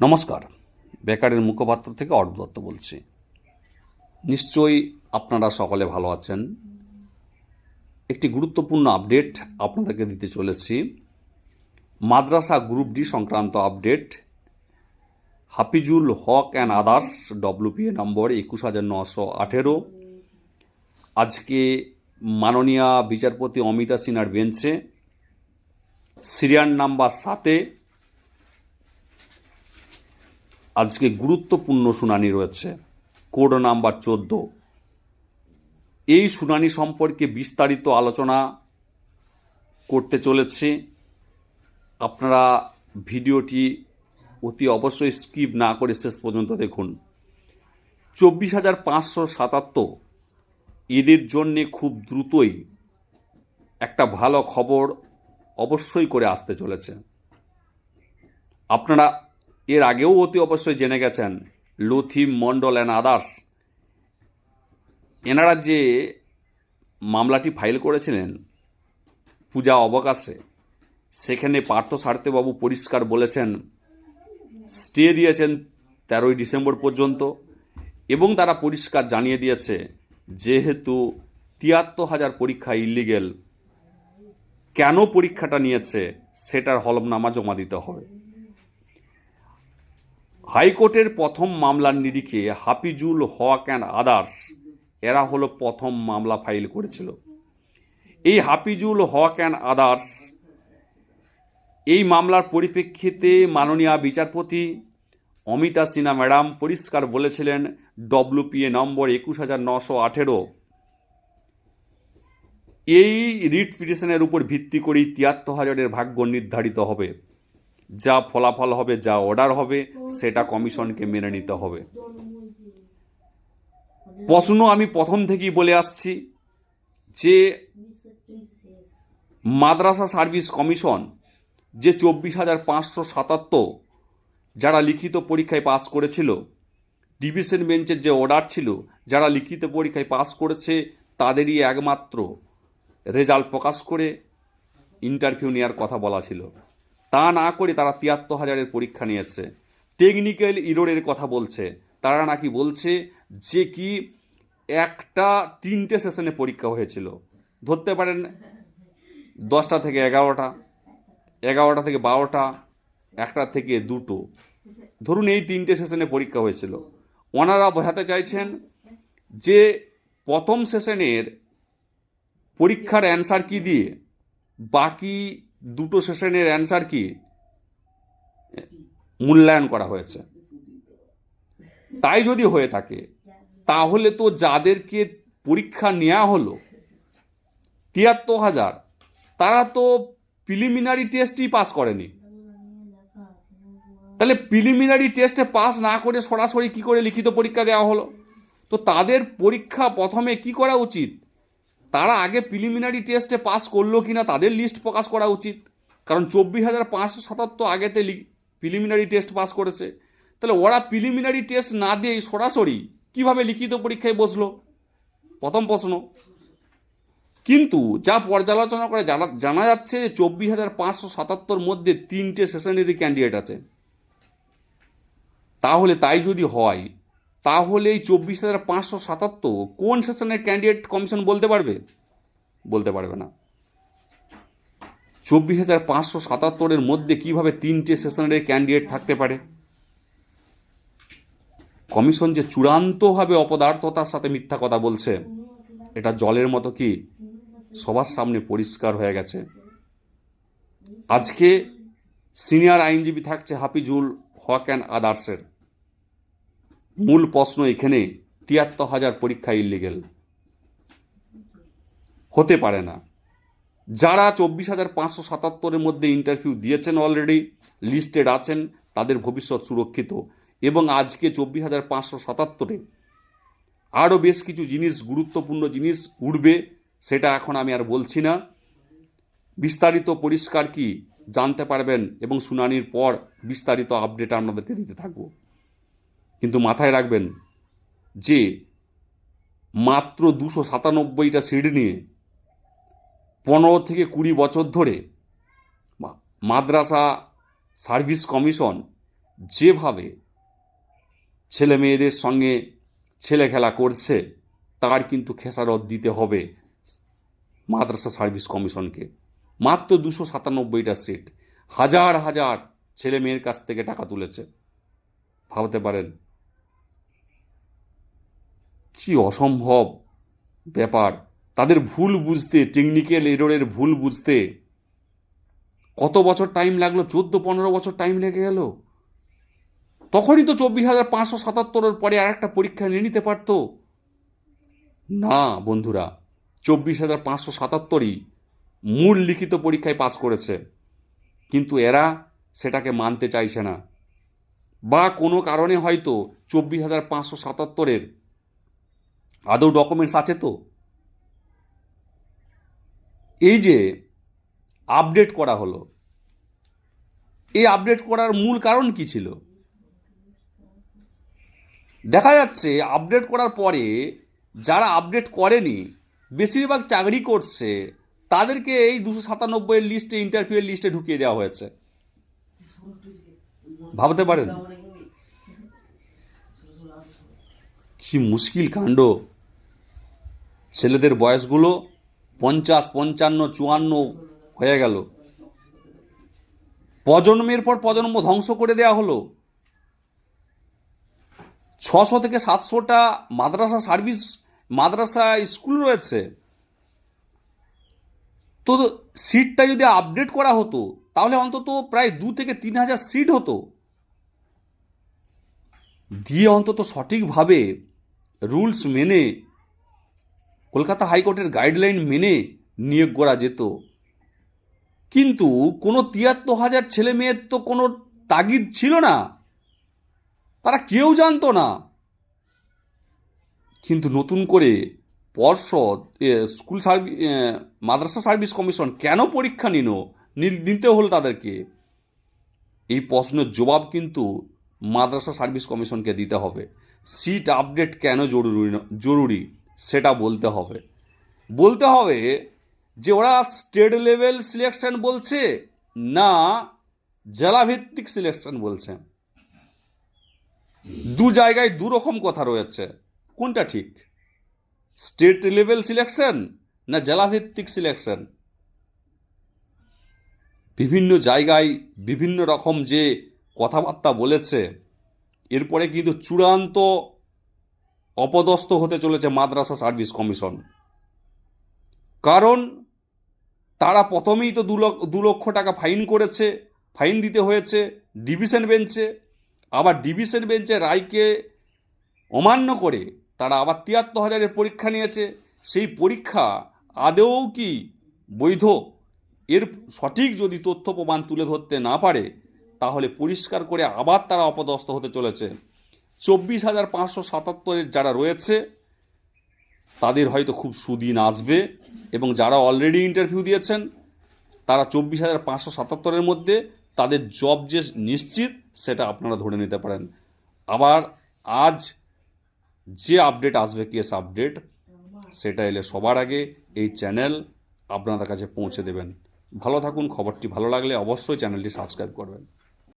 নমস্কার। বেকারের মুখপাত্র থেকে অর্প দত্ত বলছি। নিশ্চয়ই আপনারা সকলে ভালো আছেন। একটি গুরুত্বপূর্ণ আপডেট আপনাদেরকে দিতে চলেছি। মাদ্রাসা গ্রুপ ডি সংক্রান্ত update. Hafizul Haque and others WPA number একুশ হাজার নশো আঠেরো। আজকে মাননীয় বিচারপতি অমিতা সিনহার বেঞ্চে। সিরিয়াল নাম্বার সাতে আজকে গুরুত্বপূর্ণ শুনানি রয়েছে। কোড নাম্বার চোদ্দ। এই শুনানি সম্পর্কে বিস্তারিত আলোচনা করতে চলেছে। আপনারা ভিডিওটি অতি অবশ্যই স্কিপ না করে শেষ পর্যন্ত দেখুন। চব্বিশ হাজার পাঁচশো সাতাত্তর এদের জন্যে খুব দ্রুতই একটা ভালো খবর অবশ্যই করে আসতে চলেছে। আপনারা এর আগেও অতি অবশ্যই জেনে গেছেন লথিম মণ্ডল অ্যান্ড আদার্স এনারা যে মামলাটি ফাইল করেছিলেন পূজা অবকাশে, সেখানে পার্থ সারথেবাবু পরিষ্কার বলেছেন, স্টে দিয়েছেন তেরোই ডিসেম্বর পর্যন্ত এবং তারা পরিষ্কার জানিয়ে দিয়েছে, যেহেতু তিয়াত্তর হাজার পরীক্ষা ইলিগেল কেন পরীক্ষাটা নিয়েছে সেটার হলফনামা জমা দিতে হবে। হাইকোর্টের প্রথম মামলার নিরিখে হাফিজুল হক অ্যান্ড আদার্স এরা হলো প্রথম মামলা ফাইল করেছিল। এই হাফিজুল হক অ্যান্ড আদার্স এই মামলার পরিপ্রেক্ষিতে মাননীয় বিচারপতি অমিতা সিনহা ম্যাডাম পরিষ্কার বলেছিলেন, ডব্লিউপিএ নম্বর একুশ হাজার নশো আঠেরো এই রিট পিটিশনের উপর ভিত্তি করেই তিয়াত্তর হাজারের ভাগ্য নির্ধারিত হবে। যা ফলাফল হবে যা অর্ডার হবে সেটা কমিশনকে মেনে নিতে হবে। প্রশ্ন আমি প্রথম থেকেই বলে আসছি যে মাদ্রাসা সার্ভিস কমিশন যে চব্বিশ হাজার পাঁচশো সাতাত্তর যারা লিখিত পরীক্ষায় পাস করেছিল ডিভিশন বেঞ্চের যে অর্ডার ছিল যারা লিখিত পরীক্ষায় পাস করেছে তাদেরই একমাত্র রেজাল্ট প্রকাশ করে ইন্টারভিউ নেওয়ার কথা বলা ছিল। তা না করে তারা তিয়াত্তর হাজারের পরীক্ষা নিয়েছে। টেকনিক্যাল ইরোরের কথা বলছে। তারা নাকি বলছে যে কি একটা তিনটে সেশনে পরীক্ষা হয়েছিল। ধরতে পারেন দশটা থেকে এগারোটা এগারোটা থেকে বারোটা, একটা থেকে দুটো। ধরুন এই তিনটে সেশনে পরীক্ষা হয়েছিল। ওনারা বোঝাতে চাইছেন যে প্রথম সেশনের পরীক্ষার অ্যান্সার কি দিয়ে? বাকি দুটো সেশনের অ্যান্সার কি? মূল্যায়ন করা হয়েছে। তাই যদি হয়ে থাকে, তাহলে তো যাদেরকে পরীক্ষা নেওয়া হলো, তিয়াত্তর হাজার, তারা তো প্রিলিমিনারি টেস্টই পাস করেনি। তাহলে প্রিলিমিনারি টেস্টে পাস না করে সরাসরি কি করে লিখিত পরীক্ষা দেওয়া হলো? তো তাদের পরীক্ষা প্রথমে কি করা উচিত? তারা আগে প্রিলিমিনারি টেস্টে পাস করল কিনা তাদের লিস্ট প্রকাশ করা উচিত। কারণ চব্বিশ হাজার পাঁচশো সাতাত্তর আগেতে প্রিলিমিনারি টেস্ট পাস করেছে। তাহলে ওরা প্রিলিমিনারি টেস্ট না দিয়েই সরাসরি কীভাবে লিখিত পরীক্ষায় বসল? প্রথম প্রশ্ন। কিন্তু যা পর্যালোচনা করে জানা জানা যাচ্ছে যে চব্বিশ হাজার পাঁচশো সাতাত্তর মধ্যে তিনটে সেশনেরই ক্যান্ডিডেট আছে। তাহলে তাই যদি হয় তাহলে এই চব্বিশ হাজার পাঁচশো সাতাত্তর কোন সেশনের ক্যান্ডিডেট কমিশন বলতে পারবে? বলতে পারবে না। চব্বিশ হাজার পাঁচশো সাতাত্তরের মধ্যে কীভাবে তিনটে সেশনের ক্যান্ডিডেট থাকতে পারে? কমিশন যে চূড়ান্তভাবে অপদার্থতার সাথে মিথ্যা কথা বলছে, এটা জলের মতো কি? সবার সামনে পরিষ্কার হয়ে গেছে। আজকে সিনিয়র আইনজীবী থাকছে হাফিজুল হক অ্যান্ড আদার্সের। মূল প্রশ্ন এখানে তিয়াত্তর হাজার পরীক্ষা ইলিগেল হতে পারে না। যারা চব্বিশ হাজার পাঁচশো সাতাত্তরের মধ্যে ইন্টারভিউ দিয়েছেন অলরেডি লিস্টেড আছেন, তাদের ভবিষ্যৎ সুরক্ষিত। এবং আজকে চব্বিশ হাজার পাঁচশো সাতাত্তরে আরও বেশ কিছু জিনিস, গুরুত্বপূর্ণ জিনিস উঠবে, সেটা এখন আমি আর বলছি না। বিস্তারিত পরিষ্কার কি জানতে পারবেন এবং শুনানির পর বিস্তারিত আপডেট আপনাদেরকে দিতে থাকব। কিন্তু মাথায় রাখবেন যে মাত্র দুশো সাতানব্বইটা সিট নিয়ে পনেরো থেকে কুড়ি বছর ধরে মাদ্রাসা সার্ভিস কমিশন যেভাবে ছেলে মেয়েদের সঙ্গে ছেলে খেলা করছে, তার কিন্তু খেসারত দিতে হবে মাদ্রাসা সার্ভিস কমিশনকে। মাত্র দুশো সাতানব্বইটা সিট, হাজার হাজার ছেলে মেয়ের কাছ থেকে টাকা তুলেছে। ভাবতে পারেন কি অসম্ভব ব্যাপার। তাদের ভুল বুঝতে টেকনিক্যাল এররের ভুল বুঝতে কত বছর টাইম লাগল? চোদ্দ, পনেরো বছর টাইম লেগে গেল। তখনই তো চব্বিশ হাজার পাঁচশো সাতাত্তরের পরে আর একটা পরীক্ষা নিয়ে নিতে পারতো। না, বন্ধুরা, চব্বিশ হাজার পাঁচশো সাতাত্তরই মূল লিখিত পরীক্ষায় পাস করেছে। কিন্তু এরা সেটাকে মানতে চাইছে না। বা কোনো কারণে হয়তো চব্বিশ হাজার পাঁচশো সাতাত্তরের আদৌ ডকুমেন্টস আছে তো? এই যে আপডেট করা হলো, এই আপডেট করার মূল কারণ কি ছিল? দেখা যাচ্ছে আপডেট করার পরে যারা আপডেট করেনি, বেশিরভাগ চাকরি করছে, তাদেরকে এই দুশো সাতানব্বইয়ের লিস্টে ইন্টারভিউয়ের লিস্টে ঢুকিয়ে দেওয়া হয়েছে। ভাবতে পারেন? কি মুশকিল কাণ্ড। ছেলেদের বয়সগুলো পঞ্চাশ, পঞ্চান্ন, চুয়ান্ন হয়ে গেল। প্রজন্মের পর প্রজন্ম ধ্বংস করে দেওয়া হলো। ছশো থেকে সাতশোটা মাদ্রাসা সার্ভিস, মাদ্রাসা স্কুল রয়েছে। তো সিটটা যদি আপডেট করা হতো, তাহলে অন্তত প্রায় দু থেকে তিন হাজার সিট হতো। দিয়ে অন্তত সঠিকভাবে রুলস মেনে কলকাতা হাইকোর্টের গাইডলাইন মেনে নিয়োগ করা যেত। কিন্তু কোনো তিয়াত্তর হাজার ছেলে মেয়ের তো কোনো তাগিদ ছিল না। তারা কেউ জানতো না। কিন্তু নতুন করে পর্ষদ স্কুল সার্ভিস মাদ্রাসা সার্ভিস কমিশন কেন পরীক্ষা নিল, নিতে হলো তাদেরকে। এই প্রশ্নের জবাব কিন্তু মাদ্রাসা সার্ভিস কমিশনকে দিতে হবে। সিট আপডেট কেন জরুরি জরুরি? সেটা বলতে হবে। বলতে হবে যে ওরা স্টেট লেভেল সিলেকশন বলছে না জেলাভিত্তিক সিলেকশন বলছে। দু জায়গায় দু রকম কথা রয়েছে। কোনটা ঠিক? স্টেট লেভেল সিলেকশন না জেলাভিত্তিক সিলেকশন বিভিন্ন জায়গায় বিভিন্ন রকম যে কথাবার্তা বলেছে, এরপরে কিন্তু চূড়ান্ত অপদস্থ হতে চলেছে মাদ্রাসা সার্ভিস কমিশন। কারণ তারা প্রথমেই তো দু লক্ষ টাকা ফাইন করেছে, ফাইন দিতে হয়েছে, ডিভিশন বেঞ্চে। আবার ডিভিশন বেঞ্চে রায়কে অমান্য করে তারা আবার তিয়াত্তর হাজারের পরীক্ষা নিয়েছে। সেই পরীক্ষা আদৌ কি বৈধ? এর সঠিক যদি তথ্য প্রমাণ তুলে ধরতে না পারে, তাহলে পরিষ্কার করে আবার তারা অপদস্থ হতে চলেছে। চব্বিশ হাজার পাঁচশো সাতাত্তরের যারা রয়েছে, তাদের হয়তো খুব সুদিন আসবে এবং যারা অলরেডি ইন্টারভিউ দিয়েছেন, তারা চব্বিশ হাজার পাঁচশো সাতাত্তরের মধ্যে তাদের জব যে নিশ্চিত, সেটা আপনারা ধরে নিতে পারেন। আবার আজ যে আপডেট আসবে কেস আপডেট সেটা এলে সবার আগে এই চ্যানেল আপনাদের কাছে পৌঁছে দেবেন। ভালো থাকুন, খবরটি ভালো লাগলে অবশ্যই চ্যানেলটি সাবস্ক্রাইব করবেন।